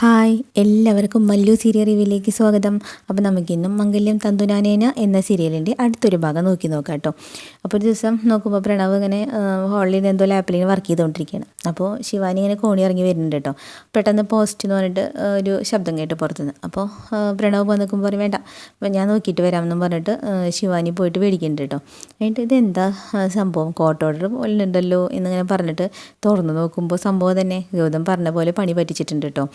Hi എല്ലാവർക്കും Mallu serial റിവ്യൂലേക്ക് സ്വാഗതം. അപ്പോൾ നമുക്കിന്നും മംഗല്യം തന്തുനാനേന എന്ന സീരിയലിന്റെ അടുത്തൊരു ഭാഗം നോക്കി നോക്കാം കേട്ടോ. അപ്പോൾ ഒരു ദിവസം നോക്കുമ്പോൾ പ്രണവ് ഇങ്ങനെ ഹോളിൽ എന്തോ ലാപ്പിൽ ഇങ്ങനെ വർക്ക് ചെയ്തുകൊണ്ടിരിക്കുകയാണ് അപ്പോൾ ശിവാനി ഇങ്ങനെ കോണി ഇറങ്ങി വരുന്നുണ്ട് കേട്ടോ. പെട്ടെന്ന് പോസ്റ്റ് എന്ന് പറഞ്ഞിട്ട് ഒരു ശബ്ദം കേട്ട് പുറത്തുനിന്ന്. അപ്പോൾ പ്രണവ് പോയി നിൽക്കുമ്പോൾ പറയും വേണ്ട ഞാൻ നോക്കിയിട്ട് വരാമെന്നും പറഞ്ഞിട്ട് ശിവാനി പോയിട്ട് മേടിക്കുന്നുണ്ട് കേട്ടോ. എന്നിട്ട് ഇതെന്താ സംഭവം? കോട്ട് ഓർഡർ ഉണ്ടല്ലോ എന്നിങ്ങനെ പറഞ്ഞിട്ട് തുറന്ന് നോക്കുമ്പോൾ സംഭവം തന്നെ ഗൗതം പറഞ്ഞ പോലെ പണി പറ്റിച്ചിട്ടുണ്ട് കേട്ടോ.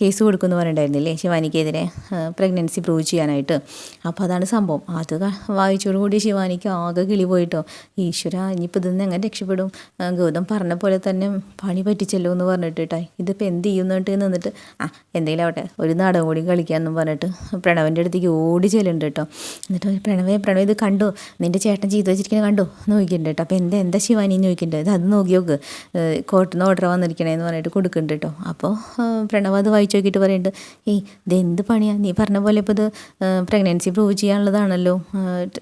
കേസ് കൊടുക്കുമെന്ന് പറഞ്ഞിട്ടുണ്ടായിരുന്നില്ലേ ശിവാനിക്കെതിരെ? പ്രഗ്നൻസി പ്രൂവ് ചെയ്യാനായിട്ട്. അപ്പോൾ അതാണ് സംഭവം. അത് വായിച്ചോട് കൂടി ശിവാനിക്ക് ആകെ കിളി പോയിട്ടോ. ഈശ്വര ഇനിയിപ്പോൾ ഇതിൽ നിന്ന് എങ്ങനെ രക്ഷപ്പെടും? ഗൗതം പറഞ്ഞ പോലെ തന്നെ പണി പറ്റിച്ചല്ലോ എന്ന് പറഞ്ഞിട്ട് കേട്ടോ. ഇതിപ്പോൾ എന്ത് ചെയ്യുന്നിട്ട് നിന്നിട്ട് ആ എന്തെങ്കിലും ആവട്ടെ ഒരു നാടകം കൂടി കളിക്കാമെന്നും പറഞ്ഞിട്ട് പ്രണവന്റെ അടുത്തേക്ക് ഓടി ചെല്ലുന്നുണ്ട് കേട്ടോ. എന്നിട്ട് പ്രണവ പ്രണവേ ഇത് കണ്ടോ? നിന്റെ ചേട്ടൻ ചെയ്തു വെച്ചിരിക്കുന്നത് കണ്ടോ? നോക്കിയിട്ടുണ്ട് കേട്ടോ. അപ്പോൾ എന്താ എന്താ ശിവാനി നോക്കിയിട്ടുണ്ട് ഇത് അത് നോക്കി നോക്ക്. കോർട്ടിൽ ഓർഡർ വന്നിരിക്കണേന്ന് പറഞ്ഞിട്ട് കൊടുക്കുന്നുണ്ട് കേട്ടോ. അപ്പോൾ പ്രണവ് അത് വായിച്ചു നോക്കിയിട്ട് പറയുന്നുണ്ട് ഏയ് ഇത് എന്ത് പണിയാണ് നീ പറഞ്ഞ പോലെ ഇപ്പോൾ ഇത് പ്രഗ്നൻസി പ്രൂവ് ചെയ്യാനുള്ളതാണല്ലോ.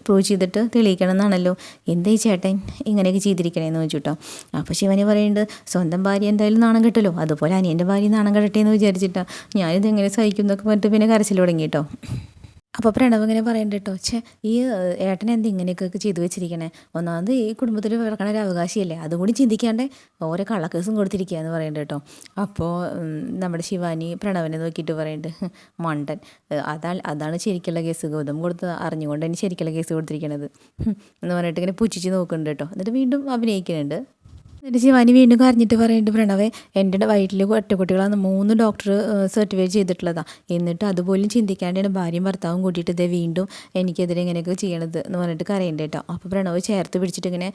പ്രൂവ് ചെയ്തിട്ട് തെളിയിക്കണം എന്നാണല്ലോ എന്തേ ചേട്ടൻ ഇങ്ങനെയൊക്കെ ചെയ്തിരിക്കണേന്ന് ചോദിച്ചു കേട്ടോ അപ്പോൾ ശിവനി പറയുന്നുണ്ട് സ്വന്തം ഭാര്യ എന്തായാലും നാണം കെട്ടല്ലോ. അതുപോലെ അനിയന്റെ ഭാര്യ നാണം കെട്ടട്ടെ എന്ന് വിചാരിച്ചിട്ടാണ് ഞാനിത് എങ്ങനെ സഹിക്കും എന്നൊക്കെ പറഞ്ഞിട്ട് പിന്നെ കരച്ചിൽ തുടങ്ങി കേട്ടോ അപ്പോൾ പ്രണവ് ഇങ്ങനെ പറയണ്ട കേട്ടോ ഛേ ഈ ഏട്ടൻ എന്ത് ഇങ്ങനെയൊക്കെ ചെയ്തു വെച്ചിരിക്കണേ? ഒന്നാമത് ഈ കുടുംബത്തിൽ പിറക്കണ ഒരു അവകാശിയല്ലേ? അതുകൂടി ചിന്തിക്കാണ്ട് ഓരോ കള്ളക്കേസും കൊടുത്തിരിക്കുക എന്ന് പറയണ്ട കേട്ടോ അപ്പോൾ നമ്മുടെ ശിവാനി പ്രണവനെ നോക്കിയിട്ട് പറയുന്നുണ്ട് മണ്ടൻ അതാ അതാണ് ശരിക്കുള്ള കേസ്. ഗൗതം കൊടുത്ത് അറിഞ്ഞുകൊണ്ട് തന്നെ ശരിക്കുള്ള കേസ് കൊടുത്തിരിക്കണത്. എന്ന് പറഞ്ഞിട്ട് ഇങ്ങനെ പുച്ഛിച്ച് നോക്കുന്നുണ്ട് കേട്ടോ എന്നിട്ട് വീണ്ടും അഭിനയിക്കുന്നുണ്ട്. എന്നിട്ട് ശിവാനി വീണ്ടും കരഞ്ഞിട്ട് പറയുന്നുണ്ട് പ്രണവേ എന്റെ വയറ്റിൽ ഒറ്റക്കുട്ടികളാണ് മൂന്ന് ഡോക്ടർ സർട്ടിഫൈ ചെയ്തിട്ടുള്ളതാണ് എന്നിട്ട് അതുപോലും ചിന്തിക്കാണ്ടാണ് ഭാര്യയും ഭർത്താവും കൂട്ടിയിട്ട് ഇതേ വീണ്ടും എനിക്കെതിരെ ഇങ്ങനെയൊക്കെ ചെയ്യണത് എന്ന് പറഞ്ഞിട്ട് കരയുന്നുണ്ട് കേട്ടോ. അപ്പോൾ പ്രണവ് ചേർത്ത് പിടിച്ചിട്ട് ഇങ്ങനെ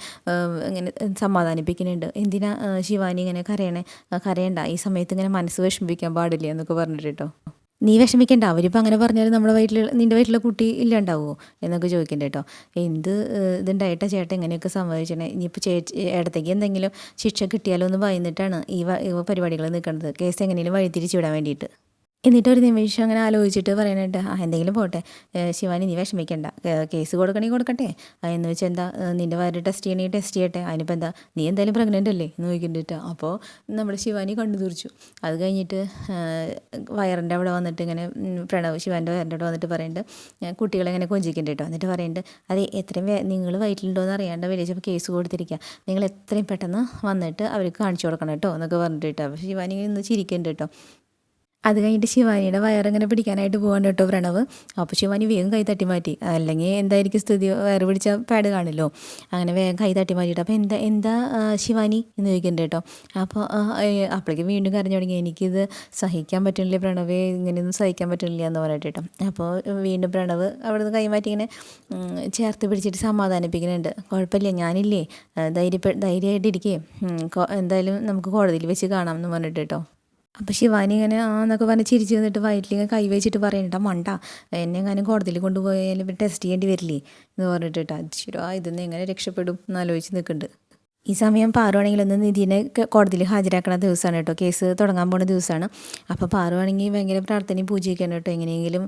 ഇങ്ങനെ സമാധാനിപ്പിക്കുന്നുണ്ട്. എന്തിനാ ശിവാനി ഇങ്ങനെ കരയണേ? കരയണ്ട ഈ സമയത്ത് ഇങ്ങനെ മനസ്സ് വിഷമിപ്പിക്കാൻ പാടില്ല എന്നൊക്കെ പറഞ്ഞിട്ട് കേട്ടോ. നീ വിഷമിക്കണ്ട. അവരിപ്പോൾ അങ്ങനെ പറഞ്ഞാൽ നമ്മുടെ വീട്ടിൽ നിന്റെ വീട്ടിലുള്ള കുട്ടി ഇല്ലാണ്ടാവുമോ എന്നൊക്കെ ചോദിക്കണ്ട കേട്ടോ. എന്ത് ഇതുണ്ടായിട്ടാ ചേട്ടൻ എങ്ങനെയൊക്കെ സംഭവിച്ചണേ ഇനിയിപ്പോൾ ചേച്ചി ഇടത്തേക്ക് എന്തെങ്കിലും ശിക്ഷ കിട്ടിയാലോ എന്ന് ഭയന്നിട്ടാണ് ഈ ഈ പരിപാടികൾ നിൽക്കുന്നത് കേസ് എങ്ങനെയും വഴിതിരിച്ചു വിടാൻ വേണ്ടിയിട്ട്. എന്നിട്ട് ഒരു നിമിഷം അങ്ങനെ ആലോചിച്ചിട്ട് പറയാനായിട്ട് ആ എന്തെങ്കിലും പോട്ടെ. ശിവാനി നീ വിഷമിക്കണ്ട. കേസ് കൊടുക്കണമെങ്കിൽ കൊടുക്കട്ടെ. എന്ന് വെച്ചാൽ എന്താ നിന്റെ വയറ് ടെസ്റ്റ് ചെയ്യണമെങ്കിൽ ടെസ്റ്റ് ചെയ്യട്ടെ. അതിനിപ്പോൾ എന്താ നീ എന്തായാലും പ്രഗ്നന്റ് അല്ലേ? എന്ന് ചോദിക്കുന്നുണ്ട് അപ്പോൾ നമ്മുടെ ശിവാനി കണ്ടു തീർച്ചു അത് കഴിഞ്ഞിട്ട് വയറിന്റെ അവിടെ വന്നിട്ട് ഇങ്ങനെ പ്രണവ് ശിവാന്റെ വയറിന്റെ അവിടെ വന്നിട്ട് പറയുന്നുണ്ട് കുട്ടികളെ ഇങ്ങനെ കൊഞ്ചിക്കുന്നുണ്ട് കേട്ടോ എന്നിട്ട് പറയുന്നുണ്ട് അതെ എത്രയും നിങ്ങൾ വയറ്റിലുണ്ടോ എന്ന് അറിയാണ്ട് വിളിച്ചപ്പോൾ കേസ് കൊടുത്തിരിക്കുക നിങ്ങൾ എത്രയും പെട്ടെന്ന് വന്നിട്ട് അവർക്ക് കാണിച്ചു കൊടുക്കണം കേട്ടോ എന്നൊക്കെ പറഞ്ഞിട്ട് കേട്ടോ അപ്പോൾ ശിവാനി ഒന്ന് ചിരിക്കുന്നുണ്ട് കേട്ടോ അത് കഴിഞ്ഞിട്ട് ശിവാനിയുടെ വയറിങ്ങനെ പിടിക്കാനായിട്ട് പോകാൻ കേട്ടോ പ്രണവ്. അപ്പോൾ ശിവാനി വേഗം കൈ തട്ടി മാറ്റി. അല്ലെങ്കിൽ എന്തായിരിക്കും സ്ഥിതി? വയറ് പിടിച്ച പാട് കാണില്ലോ. അങ്ങനെ വേഗം കൈ തട്ടി മാറ്റിയിട്ട്. അപ്പോൾ എന്താ എന്താ ശിവാനി എന്ന് ചോദിക്കണ്ട കേട്ടോ. അപ്പോൾ അപ്പോഴേക്കും വീണ്ടും കരഞ്ഞു തുടങ്ങി. എനിക്കിത് സഹിക്കാൻ പറ്റുന്നില്ല പ്രണവേ. ഇങ്ങനെയൊന്നും സഹിക്കാൻ പറ്റുന്നില്ല എന്ന് പറഞ്ഞിട്ട് കേട്ടോ. അപ്പോൾ വീണ്ടും പ്രണവ് അവിടെ നിന്ന് കൈമാറ്റി ഇങ്ങനെ ചേർത്ത് പിടിച്ചിട്ട് സമാധാനിപ്പിക്കുന്നുണ്ട്. കുഴപ്പമില്ല ഞാനില്ലേ. ധൈര്യപ്പെ ധൈര്യമായിട്ടിരിക്കേ. എന്തായാലും നമുക്ക് കോടതിയിൽ വെച്ച് കാണാം എന്ന് പറഞ്ഞിട്ട് കേട്ടോ. അപ്പോൾ ശിവാനി ഇങ്ങനെ ആ എന്നൊക്കെ പറഞ്ഞ് ചിരിച്ച് നിന്നിട്ട് വയറ്റിലിങ്ങനെ കൈ വെച്ചിട്ട് പറയുന്നുണ്ട് മണ്ട. എന്നെ എങ്ങനെ കോടതിയിൽ കൊണ്ടുപോയാലും ടെസ്റ്റ് ചെയ്യേണ്ടി വരില്ലേ? എന്ന് പറഞ്ഞിട്ട് കേട്ടോ. ശരി ആ ഇതിന്ന് എങ്ങനെ രക്ഷപ്പെടും? എന്നാലോചിച്ച് നിൽക്കുന്നുണ്ട് ഈ സമയം പാറുവാണെങ്കിൽ ഒന്ന് നിധിനെ കോടതിയിൽ ഹാജരാക്കണ ദിവസമാണ് കേട്ടോ. കേസ് തുടങ്ങാൻ പോണ ദിവസമാണ്. അപ്പോൾ പാറുവാണെങ്കിൽ ഭയങ്കര പ്രാർത്ഥനയും പൂജയൊക്കെയാണ് കേട്ടോ. എങ്ങനെയെങ്കിലും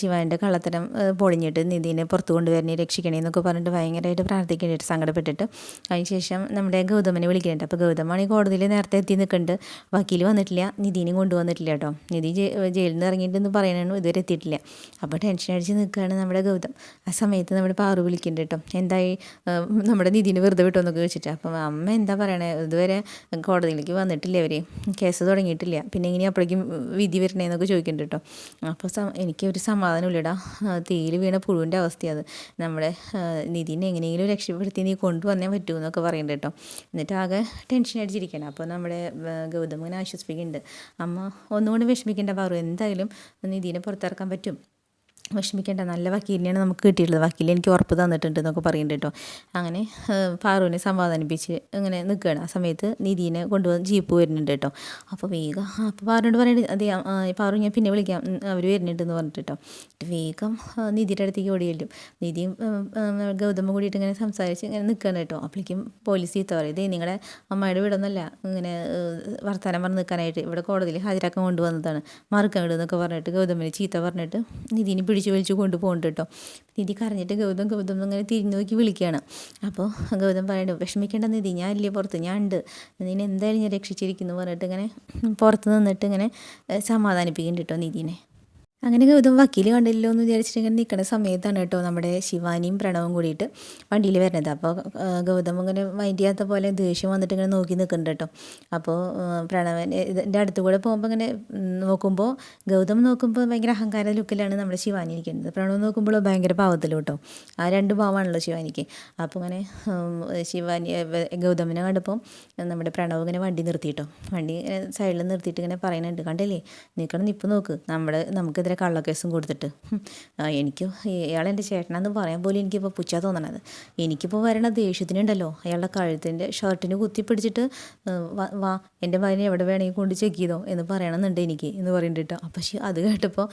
ശിവാന്റെ കള്ളത്തരം പൊളിഞ്ഞിട്ട് നിധിനെ പുറത്തു കൊണ്ടുവരണേ രക്ഷിക്കണേ എന്നൊക്കെ പറഞ്ഞിട്ട് ഭയങ്കരമായിട്ട് പ്രാർത്ഥിക്കേണ്ടിട്ട് സങ്കടപ്പെട്ടിട്ട്. അതിനുശേഷം നമ്മുടെ ഗൗതമനെ വിളിക്കുന്നുണ്ട്. അപ്പോൾ ഗൗതമാണ് ഈ കോടതിയിൽ നേരത്തെ എത്തി നിൽക്കുന്നുണ്ട്. വക്കീൽ വന്നിട്ടില്ല നിധിനെയും കൊണ്ടുവന്നിട്ടില്ല കേട്ടോ. നിധി ജയിലിൽ നിന്ന് ഇറങ്ങിയിട്ടെന്ന് പറയാനാണ് ഇതുവരെ എത്തിയിട്ടില്ല. അപ്പോൾ ടെൻഷൻ അടിച്ച് നിൽക്കുകയാണ് നമ്മുടെ ഗൗതം. ആ സമയത്ത് നമ്മുടെ പാറു വിളിക്കുന്നുണ്ട് കേട്ടോ. എന്തായി നമ്മുടെ നിധിനെ വെറുതെ വിട്ടോ എന്നൊക്കെ ചോദിച്ചിട്ട്. അപ്പം അമ്മ എന്താ പറയണേ? ഇതുവരെ കോടതിയിലേക്ക് വന്നിട്ടില്ല അവർ കേസ് തുടങ്ങിയിട്ടില്ല. പിന്നെ ഇങ്ങനെ അപ്പോഴേക്കും വിധി വരണേന്നൊക്കെ ചോദിക്കുന്നുണ്ട് കേട്ടോ അപ്പോൾ എനിക്ക് ഒരു സമാധാനമില്ലടാ. തീയിൽ വീണ പുഴുവിന്റെ അവസ്ഥയത് നമ്മുടെ നിധിനെ എങ്ങനെയെങ്കിലും രക്ഷപ്പെടുത്തി നീ കൊണ്ടുവന്നേ പറ്റൂ എന്നൊക്കെ പറയുന്നുണ്ട് കേട്ടോ എന്നിട്ട് ആകെ ടെൻഷൻ അടിച്ചിരിക്കണം അപ്പോൾ നമ്മുടെ ആ, ഗൗതം ആശ്വസിപ്പിക്കുന്നുണ്ട്. അമ്മ ഒന്നുകൊണ്ട് വിഷമിക്കേണ്ട പറയൂ എന്തായാലും നിധിനെ പുറത്തിറക്കാൻ പറ്റും. വിഷമിക്കേണ്ട നല്ല വക്കീലിനെയാണ് നമുക്ക് കിട്ടിയിട്ടുള്ളത്. വക്കീൽ എനിക്ക് ഉറപ്പ് തന്നിട്ടുണ്ട് എന്നൊക്കെ പറയുന്നുണ്ട് കേട്ടോ. അങ്ങനെ പാറുവിനെ സമാധാനിപ്പിച്ച് ഇങ്ങനെ നിൽക്കുകയാണ് ആ സമയത്ത് നിധീനെ കൊണ്ടുവന്ന് ജീപ്പ് വരുന്നുണ്ട് കേട്ടോ. അപ്പോൾ വേഗം അപ്പോൾ ഫാറൂനോട് പറയുന്നത് അതെ ആ, ഞാൻ പിന്നെ വിളിക്കാം. അവർ വരുന്നുണ്ട് എന്ന് പറഞ്ഞിട്ട് കേട്ടോ. വേഗം നിധിയുടെ അടുത്തേക്ക് ഓടി ചെല്ലും നിധിയും ഗൗതമും കൂടിയിട്ട് ഇങ്ങനെ സംസാരിച്ച് ഇങ്ങനെ നിൽക്കുകയാണ് കേട്ടോ. അപ്പോഴേക്കും പോലീസ് ചീത്ത പറയും. ഇതേ നിങ്ങളുടെ അമ്മയുടെ വീടൊന്നല്ല. ഇങ്ങനെ വർത്തമാനം പറഞ്ഞ് നിൽക്കാനായിട്ട് ഇവിടെ കോടതിയിൽ ഹാജരാക്കാൻ കൊണ്ടുവന്നതാണ്. മറക്കാൻ വിടുന്നൊക്കെ പറഞ്ഞിട്ട് ഗൗതമിനെ ചീത്ത പറഞ്ഞിട്ട് നിധിനെ പിടിച്ചു വലിച്ച് കൊണ്ടുപോകുന്നുണ്ട് കേട്ടോ നിധി കരഞ്ഞിട്ട് ഗൗതം ഗൗതം ഇങ്ങനെ തിരിഞ്ഞു നോക്കി വിളിക്കുകയാണ് അപ്പോൾ ഗൗതം പറയുന്നുണ്ട് വിഷമിക്കേണ്ട നിധി ഞാൻ ഇല്ലേ പുറത്ത് ഞാൻ ഉണ്ട് നിന്നെ എന്തായാലും ഞാൻ രക്ഷിച്ചിരിക്കുന്നു പറഞ്ഞിട്ട് ഇങ്ങനെ പുറത്ത് നിന്നിട്ട് ഇങ്ങനെ സമാധാനിപ്പിക്കുന്നുണ്ട് കേട്ടോ നിധിനെ. അങ്ങനെ ഗൗതം വക്കീൽ കണ്ടില്ലോ എന്ന് വിചാരിച്ചിട്ട് നിൽക്കുന്ന സമയത്താണ് കേട്ടോ നമ്മുടെ ശിവാനിയും പ്രണവും കൂടിയിട്ട് വണ്ടിയിൽ വരുന്നത്. അപ്പോൾ ഗൗതം ഇങ്ങനെ മൈൻഡ് ചെയ്യാത്ത പോലെ ദേഷ്യം വന്നിട്ട് ഇങ്ങനെ നോക്കി നിൽക്കുന്നുണ്ട് കേട്ടോ. അപ്പോൾ പ്രണവൻ ഇതിന്റെ അടുത്ത് കൂടെ പോകുമ്പോൾ ഇങ്ങനെ നോക്കുമ്പോൾ ഗൗതം നോക്കുമ്പോൾ ഭയങ്കര അഹങ്കാര ലുക്കിലാണ് നമ്മുടെ ശിവാനി ഇരിക്കുന്നത്. പ്രണവ് നോക്കുമ്പോൾ ഭയങ്കര പാവത്തിലും കേട്ടോ. ആ രണ്ട് പാവമാണല്ലോ ശിവാനിക്ക്. അപ്പോൾ ഇങ്ങനെ ശിവാനി ഗൗതമിനെ കണ്ടപ്പോൾ നമ്മുടെ പ്രണവ് ഇങ്ങനെ വണ്ടി നിർത്തിയിട്ടോ വണ്ടി സൈഡിൽ നിർത്തിയിട്ട് ഇങ്ങനെ പറയുന്നുണ്ട്. കണ്ടില്ലേ? നിൽക്കണം നിപ്പ് നോക്ക്. നമ്മുടെ നമുക്കെതിരെ കള്ളക്കേസും കൊടുത്തിട്ട്. എനിക്ക് ഇയാൾ എന്റെ ചേട്ടനാന്ന് പറയാൻ പോലും എനിക്കിപ്പോൾ പുച്ഛ തോന്നണത്. എനിക്കിപ്പോൾ വരണ ദേഷ്യത്തിനുണ്ടല്ലോ. അയാളുടെ കഴുത്തിന്റെ ഷർട്ടിന് കുത്തിപ്പിടിച്ചിട്ട് വാ എന്റെ മകനെ എവിടെ വേണമെങ്കിൽ കൊണ്ട് ചെക്ക് ചെയ്തോ എന്ന് പറയണമെന്നുണ്ട് എനിക്ക് എന്ന് പറയുന്നുണ്ട് അപ്പം ശി അത് കേട്ടപ്പോൾ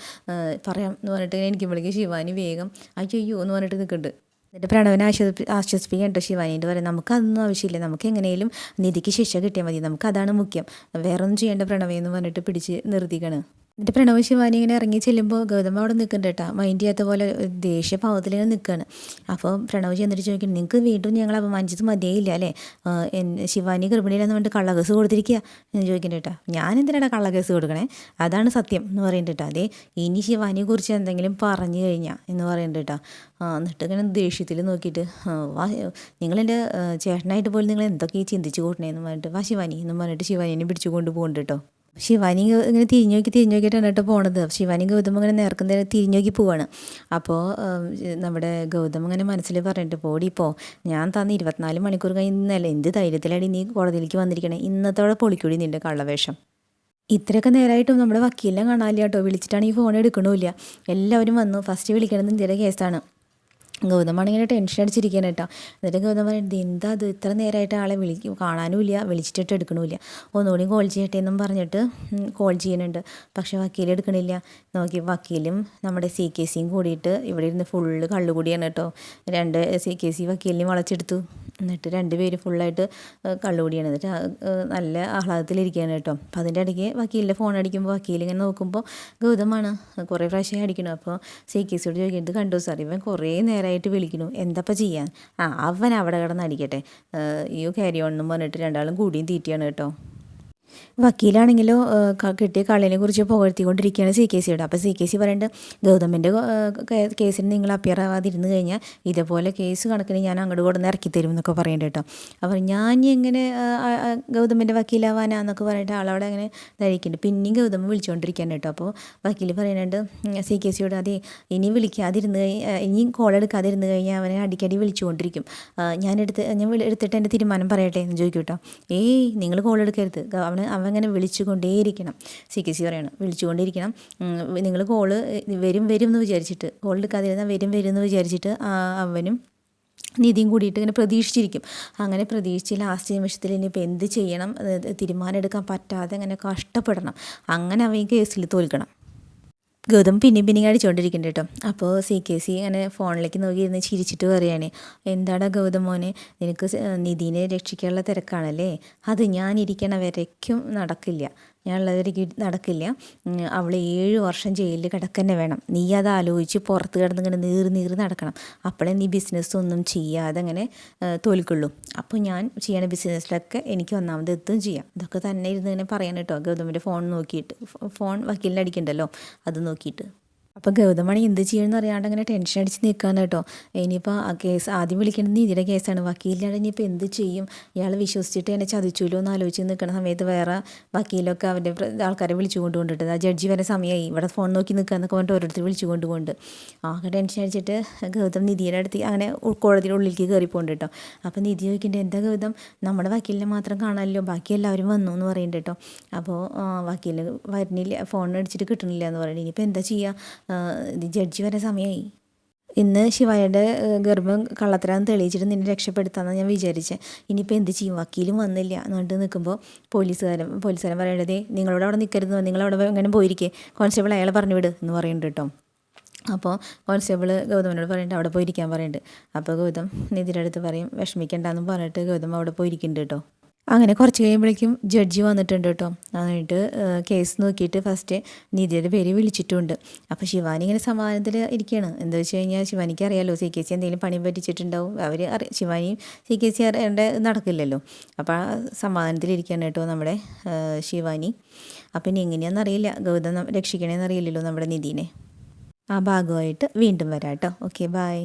പറയാം എന്ന് പറഞ്ഞിട്ട് എനിക്ക് വിളിക്കും ശിവാനി വേഗം അയ്യോ എന്ന് പറഞ്ഞിട്ട് നിൽക്കുന്നുണ്ട് എന്നിട്ട് പ്രണവനെ ആശ്വസിപ്പി ആശ്വസിപ്പിക്കാൻ കേട്ടോ ശിവാനീന്റെ പറയും നമുക്ക് അതൊന്നും ആവശ്യമില്ല. നമുക്ക് എങ്ങനെയും നിധിക്ക് ശിക്ഷ കിട്ടിയാൽ മതി. നമുക്ക് അതാണ് മുഖ്യം. വേറൊന്നും ചെയ്യേണ്ട പ്രണവേ എന്ന് പറഞ്ഞിട്ട് പിടിച്ച് നിർത്തിക്കാണ്. എന്നിട്ട് പ്രണവ് ശിവാനി ഇങ്ങനെ ഇറങ്ങി ചെല്ലുമ്പോൾ ഗൗതമ അവിടെ നിൽക്കുന്നുണ്ട് കേട്ടോ. മൈൻഡ് ചെയ്യാത്ത പോലെ ദേഷ്യ ഭാവത്തിൽ ഇങ്ങനെ നിൽക്കുകയാണ് അപ്പോൾ പ്രണവ് ചെന്നിട്ട് ചോദിക്കും നിങ്ങൾക്ക് വീണ്ടും ഞങ്ങൾ അപമാനിച്ചത് മതിയായില്ല അല്ലേ? ശിവാനി ഗർഭിണിയിലെന്ന് പറഞ്ഞിട്ട് കള്ളകേസ് കൊടുത്തിരിക്കുക എന്ന് ചോദിക്കുന്നുണ്ട് കേട്ടോ. ഞാൻ എന്തിനാണ് കള്ളകേസ് കൊടുക്കണേ? അതാണ് സത്യം എന്ന് പറയുന്നുണ്ട് കേട്ടോ. അതേ ഇനി ശിവാനിയെ കുറിച്ച് എന്തെങ്കിലും പറഞ്ഞു കഴിഞ്ഞാൽ എന്ന് പറയുന്നുണ്ട് കേട്ടോ. എന്നിട്ട് ഇങ്ങനെ ദേഷ്യത്തിൽ നോക്കിയിട്ട് വാ നിങ്ങളെന്റെ ചേട്ടനായിട്ട് പോലും നിങ്ങൾ എന്തൊക്കെ ചിന്തിച്ച് കൂട്ടണേ എന്ന് പറഞ്ഞിട്ട് വാ ശിവാനി എന്ന് പറഞ്ഞിട്ട് ശിവാനിനെ പിടിച്ചു കൊണ്ടുപോകുന്നുണ്ട് കേട്ടോ. ശിവാനി ഇങ്ങനെ തിരിഞ്ഞു നോക്കി തിരിഞ്ഞു നോക്കിയിട്ടാണ് കേട്ടോ പോണത്. ശിവാനി ഗൗതം ഇങ്ങനെ നേർക്കും നേരെ തിരിഞ്ഞു നോക്കി പോവാണ് അപ്പോൾ നമ്മുടെ ഗൗതം ഇങ്ങനെ മനസ്സിൽ പറഞ്ഞിട്ട് പോടി പോ. ഞാൻ തന്ന ഇരുപത്തിനാല് മണിക്കൂർ കഴിഞ്ഞല്ലേ എന്ത് ധൈര്യത്തിലാണ് നീ കോടതിയിലേക്ക് വന്നിരിക്കണേ? ഇന്നത്തോടെ പൊളിക്കൂടി നിന്റെ കള്ളവേഷം. ഇത്രയൊക്കെ നേരമായിട്ടും നമ്മുടെ വക്കീലിനെ കാണാനില്ല കേട്ടോ വിളിച്ചിട്ടാണ് ഈ ഫോൺ എടുക്കണമില്ല എല്ലാവരും വന്നു. ഫസ്റ്റ് വിളിക്കണത് ഇന്ത്യയുടെ കേസാണ് ഗൗതമാണ് ഇങ്ങനെ ടെൻഷൻ അടിച്ചിരിക്കുകയാണ് കേട്ടോ. എന്നിട്ട് ഗൗതം പറയുന്നത് എന്താ അത് ഇത്ര നേരമായിട്ട് ആളെ വിളിക്കും കാണാനുമില്ല വിളിച്ചിട്ട് എടുക്കണമില്ല ഒന്നുകൂടി കോൾ ചെയ്യട്ടെ എന്നും പറഞ്ഞിട്ട് കോൾ ചെയ്യുന്നുണ്ട്. പക്ഷേ വക്കീൽ എടുക്കണില്ല. നോക്കി വക്കീലും നമ്മുടെ സി കെ സിയും കൂടിയിട്ട് ഇവിടെ ഇരുന്ന് ഫുള്ള് കള്ളുകൂടിയാണ് കേട്ടോ. രണ്ട് സി കെ സി വക്കീലിനെയും വളച്ചെടുത്തു. എന്നിട്ട് രണ്ടുപേര് ഫുള്ളായിട്ട് കള്ളുകൂടിയാണ്. എന്നിട്ട് നല്ല ആഹ്ലാദത്തിലിരിക്കുകയാണ് കേട്ടോ. അപ്പം അതിന്റെ ഇടയ്ക്ക് വക്കീലിന്റെ ഫോൺ അടിക്കുമ്പോൾ വക്കീൽ ഇങ്ങനെ നോക്കുമ്പോൾ ഗൗതമാണ് കുറേ പ്രാവശ്യം അടിക്കണം. അപ്പോൾ സി കെ സിയോട് ചോദിക്കുന്നത് കണ്ടു സാർ? ഇവൻ കുറേ നേരമായിട്ട് വിളിക്കുന്നു. എന്തപ്പം ചെയ്യാൻ ആ അവൻ അവിടെ കിടന്ന് അടിക്കട്ടെ യു ക്യാരി ഓൺ എന്നും പറഞ്ഞിട്ട് രണ്ടാളും കൂടിയും തീറ്റിയാണ് കേട്ടോ. വക്കീലാണെങ്കിലോ കിട്ടിയ കള്ളിനെ കുറിച്ച് പുകഴ്ത്തിക്കൊണ്ടിരിക്കുകയാണ് സി കെ സിയോട്. അപ്പോൾ സി കെ സി പറയുന്നുണ്ട് ഗൗതമിന്റെ കേസിന് നിങ്ങൾ അപ്പിയർ ആവാതിരുന്ന് കഴിഞ്ഞാൽ ഇതേപോലെ കേസ് കണക്കിന് ഞാൻ അങ്ങോട്ട് കൊടുന്ന് ഇറക്കി തരും എന്നൊക്കെ പറയേണ്ട കേട്ടോ. അപ്പോൾ ഞാൻ എങ്ങനെ ഗൗതമിന്റെ വക്കീലാവാനാന്നൊക്കെ പറഞ്ഞിട്ട് ആളവിടെ അങ്ങനെ ധരിക്കുന്നുണ്ട് പിന്നെയും ഗൗതമ വിളിച്ചുകൊണ്ടിരിക്കാൻ കേട്ടോ. അപ്പോൾ വക്കീൽ പറയുന്നുണ്ട് സി കെ സിയോട് അതെ ഇനി വിളിക്കാതിരുന്ന് ഇനിയും കോൾ എടുക്കാതിരുന്ന് കഴിഞ്ഞാൽ അവനെ അടിക്കടി വിളിച്ചുകൊണ്ടിരിക്കും. ഞാൻ എടുത്ത് ഞാൻ എടുത്തിട്ട് എന്റെ തീരുമാനം പറയട്ടെ എന്ന് ചോദിക്കും കേട്ടോ. ഏയ് നിങ്ങൾ കോൾ എടുക്കരുത്. അവന് അവൻ അങ്ങനെ വിളിച്ചുകൊണ്ടേയിരിക്കണം. സി കെ സി പറയണം വിളിച്ചുകൊണ്ടേയിരിക്കണം. നിങ്ങൾ കോൾ വരും വരും എന്ന് വിചാരിച്ചിട്ട് കോൾ എടുക്കാതിരുന്നാൽ വരും വരും എന്ന് വിചാരിച്ചിട്ട് അവനും നിധിയും കൂടിയിട്ട് ഇങ്ങനെ പ്രതീക്ഷിച്ചിരിക്കും. അങ്ങനെ പ്രതീക്ഷിച്ച് ലാസ്റ്റ് നിമിഷത്തിൽ ഇനിയിപ്പോൾ എന്ത് ചെയ്യണം? തീരുമാനം എടുക്കാൻ പറ്റാതെ അങ്ങനെ കഷ്ടപ്പെടണം. അങ്ങനെ അവൻ കേസിൽ തോൽക്കണം. ഗൗതം പിന്നെയും പിന്നെയും അടിച്ചുകൊണ്ടിരിക്കുന്നുണ്ട് കേട്ടോ. അപ്പോൾ സി കെ സി അങ്ങനെ ഫോണിലേക്ക് നോക്കി ഇരുന്ന് ചിരിച്ചിട്ട് പറയുകയാണ് എന്താടാ ഗൗതം മോനെ നിനക്ക് നിധിനെ രക്ഷിക്കാനുള്ള തിരക്കാണല്ലേ? അത് ഞാനിരിക്കണ വരയ്ക്കും നടക്കില്ല. ഞാനുള്ളവരേക്ക് നടക്കില്ല. അവൾ ഏഴ് വർഷം ജയിലിൽ കിടക്കന്നെ വേണം. നീ അത് ആലോചിച്ച് പുറത്ത് കിടന്ന് ഇങ്ങനെ നീറി നീറി നടക്കണം. അപ്പോഴേ നീ ബിസിനസ്സൊന്നും ചെയ്യാതെ അങ്ങനെ തോൽക്കുള്ളൂ. അപ്പോൾ ഞാൻ ചെയ്യണ ബിസിനസ്സിലൊക്കെ എനിക്ക് ഒന്നാമത് എത്തും ചെയ്യാം. ഇതൊക്കെ തന്നെ ഇരുന്ന് ഇങ്ങനെ പറയാൻ കേട്ടോ. ഗൗതമിന്റെ ഫോൺ നോക്കിയിട്ട്. ഫോൺ വക്കീലിനടിക്കണ്ടല്ലോ? അത് നോക്കിയിട്ട്. അപ്പോൾ ഗൗതമണി എന്ത് ചെയ്യണമെന്ന് അറിയാണ്ട് അങ്ങനെ ടെൻഷൻ അടിച്ച് നിൽക്കുകയാണ് കേട്ടോ. ഇനിയിപ്പോൾ ആ കേസ് ആദ്യം വിളിക്കേണ്ടത് നീതിയുടെ കേസാണ് വക്കീലിനാണ് ഇനിയിപ്പോൾ എന്ത് ചെയ്യും? ഇയാൾ വിശ്വസിച്ചിട്ട് എന്നെ ചതിച്ചുല്ലോ എന്ന് ആലോചിച്ച് നിൽക്കുന്ന സമയത്ത് വേറെ വക്കീലൊക്കെ അവന്റെ ആൾക്കാരെ വിളിച്ചു കൊണ്ടുകൊണ്ടിട്ട് ആ ജഡ്ജി വരെ സമയമായി ഇവിടെ ഫോൺ നോക്കി നിൽക്കുക എന്നൊക്കെ പറഞ്ഞിട്ട് ഓരോരുത്തർ വിളിച്ചു കൊണ്ടുകൊണ്ട് ആകെ ടെൻഷൻ അടിച്ചിട്ട് ഗൗതം നിധിയുടെ അടുത്ത് അങ്ങനെ കോടതിയുടെ ഉള്ളിലേക്ക് കയറി പോകുന്നുണ്ട് കേട്ടോ. അപ്പോൾ നിധി ചോദിക്കേണ്ടത് എന്താ ഗൗതം? നമ്മുടെ വക്കീലിനെ മാത്രം കാണാമല്ലോ ബാക്കി എല്ലാവരും വന്നു എന്ന് പറയുന്നുണ്ട് കേട്ടോ. അപ്പോൾ വക്കീൽ വരുന്നില്ല ഫോൺ അടിച്ചിട്ട് കിട്ടണില്ല എന്ന് പറയുന്നത് ഇനിയിപ്പോൾ എന്താ ചെയ്യുക ജഡ്ജി വരെ സമയമായി ഇന്ന് ശിവായുടെ ഗർഭം കള്ളത്തരാന്ന് തെളിയിച്ചിട്ട് നിന്നെ രക്ഷപ്പെടുത്താമെന്ന് ഞാൻ വിചാരിച്ചത് ഇനിയിപ്പോൾ എന്ത് ചെയ്യും? വക്കീലും വന്നില്ല. എന്നിട്ട് നിൽക്കുമ്പോൾ പോലീസുകാരൻ പോലീസുകാരൻ പറയേണ്ടത് നിങ്ങളോട് അവിടെ നിൽക്കരുത് നിങ്ങളവിടെ എങ്ങനെ പോയിരിക്കേ? കോൺസ്റ്റബിൾ അയാളെ പറഞ്ഞു വിട് എന്ന് പറയുന്നുണ്ട് കേട്ടോ. അപ്പോൾ കോൺസ്റ്റബിൾ ഗൗതമനോട് പറയുന്നുണ്ട് അവിടെ പോയിരിക്കാൻ പറയുന്നുണ്ട് അപ്പോൾ ഗൗതം നിധിയുടെ അടുത്ത് പറയും വിഷമിക്കണ്ടെന്ന് പറഞ്ഞിട്ട് ഗൗതം അവിടെ പോയിരിക്കുന്നുണ്ട് കേട്ടോ. അങ്ങനെ കുറച്ച് കഴിയുമ്പോഴേക്കും ജഡ്ജി വന്നിട്ടുണ്ട് കേട്ടോ. എന്നിട്ട് കേസ് നോക്കിയിട്ട് ഫസ്റ്റ് നിധിയുടെ പേര് വിളിച്ചിട്ടുണ്ട്. അപ്പോൾ ശിവാനി ഇങ്ങനെ സമാധാനത്തിൽ ഇരിക്കുകയാണ് എന്താ വെച്ച് കഴിഞ്ഞാൽ ശിവാനിക്ക് അറിയാമല്ലോ സി കെ സി എന്തെങ്കിലും പണി പറ്റിച്ചിട്ടുണ്ടാവും. അവർ അറി ശിവാനിയും സി കെ സി അറിയേണ്ട നടക്കില്ലല്ലോ. അപ്പോൾ സമാധാനത്തിലിരിക്കുകയാണ് കേട്ടോ നമ്മുടെ ശിവാനി. അപ്പം ഇനി എങ്ങനെയാണെന്ന് അറിയില്ല. ഗൗതം അറിയില്ലല്ലോ നമ്മുടെ നിധീനെ. ആ ഭാഗമായിട്ട് വീണ്ടും വരാം കേട്ടോ. Okay bye